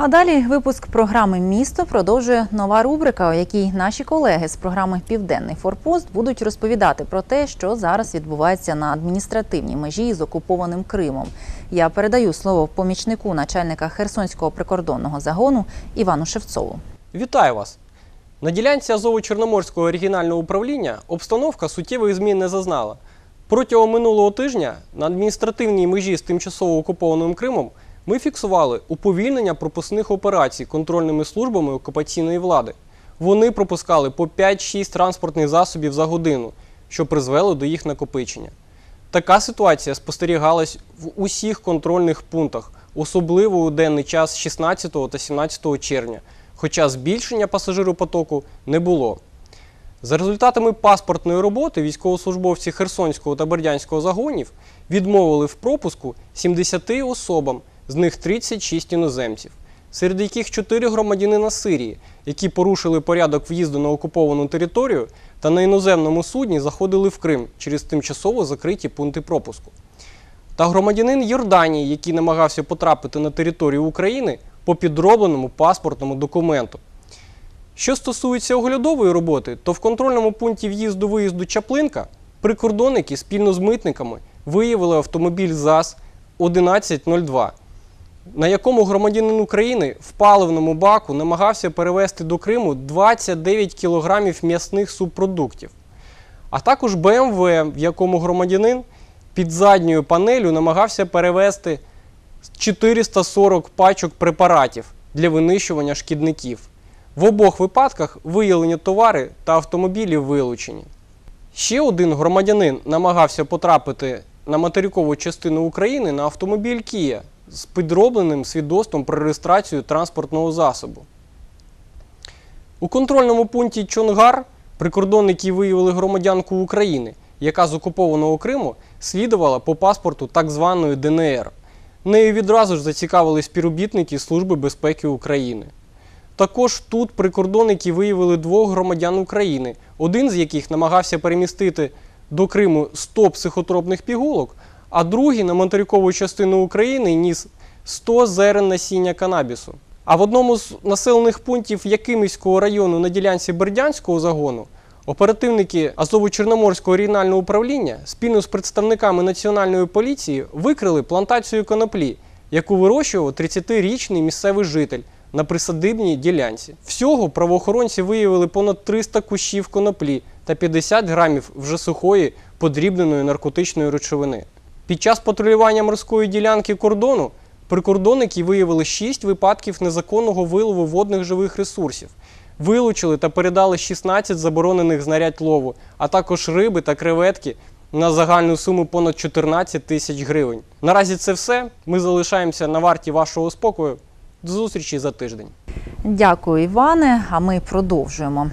А далі випуск програми Місто продовжує нова рубрика, у якій наші колеги з програми Південний Форпост будуть розповідати про те, що зараз відбувається на адміністративній межі з окупованим Кримом. Я передаю слово помічнику начальника Херсонського прикордонного загону Івану Шевцову. Вітаю вас! На ділянці Азово-Чорноморського регіонального управління обстановка суттєвих змін не зазнала. Протягом минулого тижня на адміністративній межі з тимчасово окупованим Кримом ми фіксували уповільнення пропускних операцій контрольними службами окупаційної влади. Вони пропускали по 5-6 транспортних засобів за годину, що призвело до їх накопичення. Така ситуація спостерігалась в усіх контрольних пунктах, особливо у денний час 16 та 17 червня, хоча збільшення пасажиропотоку не було. За результатами паспортної роботи військовослужбовці Херсонського та Бердянського загонів відмовили в пропуску 70 особам, з них 36 іноземців, серед яких 4 громадянина Сирії, які порушили порядок в'їзду на окуповану територію та на іноземному судні заходили в Крим через тимчасово закриті пункти пропуску. Та громадянин Йорданії, який намагався потрапити на територію України по підробленому паспортному документу. Що стосується оглядової роботи, то в контрольному пункті в'їзду-виїзду Чаплинка прикордонники спільно з митниками виявили автомобіль ЗАЗ 1102, на якому громадянин України в паливному баку намагався перевезти до Криму 29 кілограмів м'ясних субпродуктів, а також БМВ, в якому громадянин під задньою панелю намагався перевезти 440 пачок препаратів для винищування шкідників. В обох випадках виявлені товари та автомобілі вилучені. Ще один громадянин намагався потрапити на материкову частину України на автомобіль Kia з підробленим свідоцтвом про реєстрацію транспортного засобу. У контрольному пункті Чонгар прикордонники виявили громадянку України, яка з окупованого Криму слідувала по паспорту так званої ДНР. Нею відразу ж зацікавили співробітники Служби безпеки України. Також тут прикордонники виявили двох громадян України, один з яких намагався перемістити до Криму 100 психотропних пігулок, а другий на материкову частину України ніс 100 зерен насіння канабісу. А в одному з населених пунктів Якимівського району на ділянці Бердянського загону оперативники Азово-Чорноморського регіонального управління спільно з представниками національної поліції викрили плантацію коноплі, яку вирощував 30-річний місцевий житель на присадибній ділянці. Всього правоохоронці виявили понад 300 кущів коноплі та 50 грамів вже сухої подрібненої наркотичної речовини. Під час патрулювання морської ділянки кордону прикордонники виявили 6 випадків незаконного вилову водних живих ресурсів. Вилучили та передали 16 заборонених знарядь лову, а також риби та креветки на загальну суму понад 14 тисяч гривень. Наразі це все. Ми залишаємося на варті вашого спокою. До зустрічі за тиждень. Дякую, Іване. А ми продовжуємо.